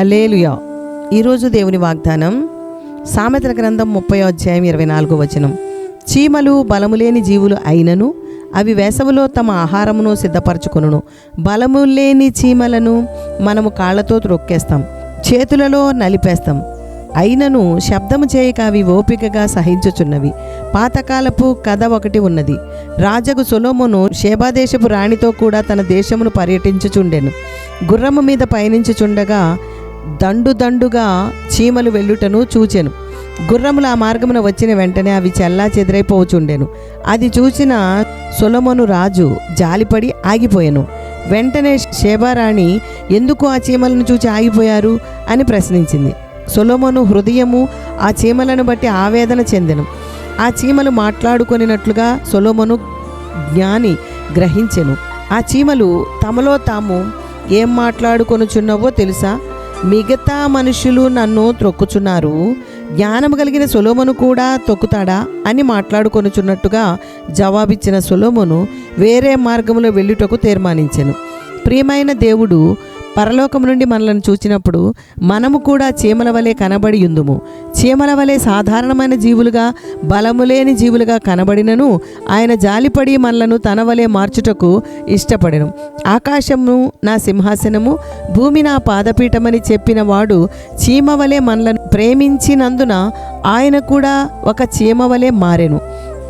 Hallelujah ఈరోజు దేవుని వాగ్దానం సామెతల గ్రంథం ముప్పై అధ్యాయం ఇరవై నాలుగో వచనం. చీమలు బలము లేని జీవులు అయినను అవి వేసవిలో తమ ఆహారమును సిద్ధపరచుకొనును. బలము లేని చీమలను మనము కాళ్ళతో త్రొక్కేస్తాం చేతులలో నలిపేస్తాం. అయినను శబ్దము చేయక అవి ఓపికగా సహించుచున్నవి. పాతకాలపు కథ ఒకటి ఉన్నది. రాజగు సొలోమును శేబాదేశపు రాణితో కూడా తన దేశమును పర్యటించుచుండెను. గుర్రము మీద పయనించుచుండగా దండు దండుగా చీమలు వెళ్ళుటను చూచెను. గుర్రములు ఆ మార్గమున వచ్చిన వెంటనే అవి చెల్లా చెదిరైపోచుండెను. అది చూసిన సొలొమోను రాజు జాలిపడి ఆగిపోయాను. వెంటనే శేబారాణి ఎందుకు ఆ చీమలను చూచి ఆగిపోయారు? అని ప్రశ్నించింది. సొలొమోను హృదయము ఆ చీమలను బట్టి ఆవేదన చెందెను. ఆ చీమలు మాట్లాడుకొనినట్లుగా సొలొమోను జ్ఞాని గ్రహించెను. ఆ చీమలు తమలో తాము ఏం మాట్లాడుకొనుచున్నవో తెలుసా? మిగతా మనుషులు నన్ను త్రొక్కుచున్నారు. జ్ఞానము కలిగిన సొలోమను కూడా తొక్కుతాడా అని మాట్లాడుకొనుచున్నట్టుగా జవాబిచ్చిన సొలోమను వేరే మార్గంలో వెళ్ళుటకు తీర్మానించను. ప్రియమైన దేవుడు పరలోకం నుండి మనలను చూచినప్పుడు మనము కూడా చీమల వలె కనబడి ఉందుము. చీమల వలె సాధారణమైన జీవులుగా బలము లేని జీవులుగా కనబడినను ఆయన జాలిపడి మనలను తన వలె మార్చుటకు ఇష్టపడెను. ఆకాశము నా సింహాసనము భూమి నా పాదపీఠమని చెప్పిన వాడు చీమ వలె మనలను ప్రేమించినందున ఆయన కూడా ఒక చీమ వలె మారెను.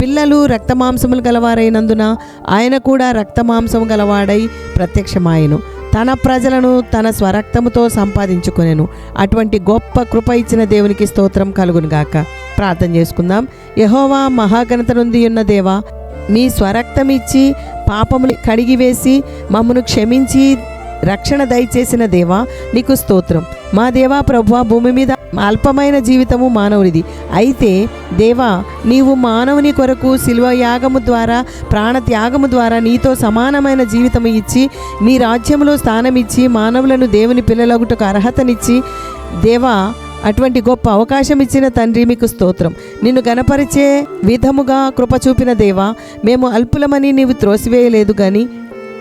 పిల్లలు రక్తమాంసములు గలవారైనందున ఆయన కూడా రక్తమాంసము గలవాడై ప్రత్యక్షమాయను. తన ప్రజలను తన స్వరక్తముతో సంపాదించుకొనెను. అటువంటి గొప్ప కృప ఇచ్చిన దేవునికి స్తోత్రం కలుగునుగాక ప్రార్థన చేసుకుందాం. యహోవా మహాఘనత నుండి ఉన్న దేవా మీ స్వరక్తమిచ్చి పాపములు కడిగివేసి మమ్మను క్షమించి రక్షణ దయచేసిన దేవా నీకు స్తోత్రం. మా దేవా ప్రభు భూమి మీద అల్పమైన జీవితము మానవునిది. అయితే దేవా నీవు మానవుని కొరకు శిల్వ యాగము ద్వారా ప్రాణ త్యాగము ద్వారా నీతో సమానమైన జీవితము ఇచ్చి నీ రాజ్యములో స్థానం ఇచ్చి మానవులను దేవుని పిల్లలగుటకు అర్హతనిచ్చి దేవా అటువంటి గొప్ప అవకాశం ఇచ్చిన తండ్రి మీకు స్తోత్రం. నిన్ను గనపరిచే విధముగా కృప చూపిన దేవా మేము అల్పులమని నీవు త్రోసివేయలేదు కానీ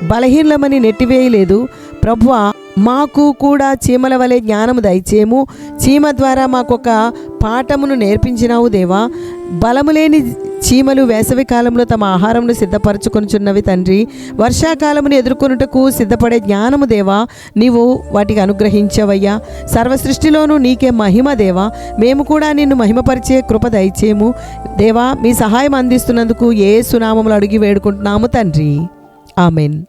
బలహీనమని నెట్టివేయలేదు. ప్రభువా మాకు కూడా చీమల వలె జ్ఞానము దయచేము చీమ ద్వారా మాకొక పాఠమును నేర్పించినావు దేవా. బలము లేని చీమలు వేసవి కాలంలో తమ ఆహారమును సిద్ధపరచుకొనుచున్నవి తండ్రి. వర్షాకాలమును ఎదుర్కొనుటకు సిద్ధపడే జ్ఞానము దేవా నీవు వాటికి అనుగ్రహించవయ్యా. సర్వసృష్టిలోనూ నీకే మహిమ దేవా. మేము కూడా నిన్ను మహిమపరిచే కృప దయచేము దేవా మీ సహాయం అందిస్తున్నందుకు ఏ సునామములు అడిగి వేడుకుంటున్నాము తండ్రి. ఆమెన్.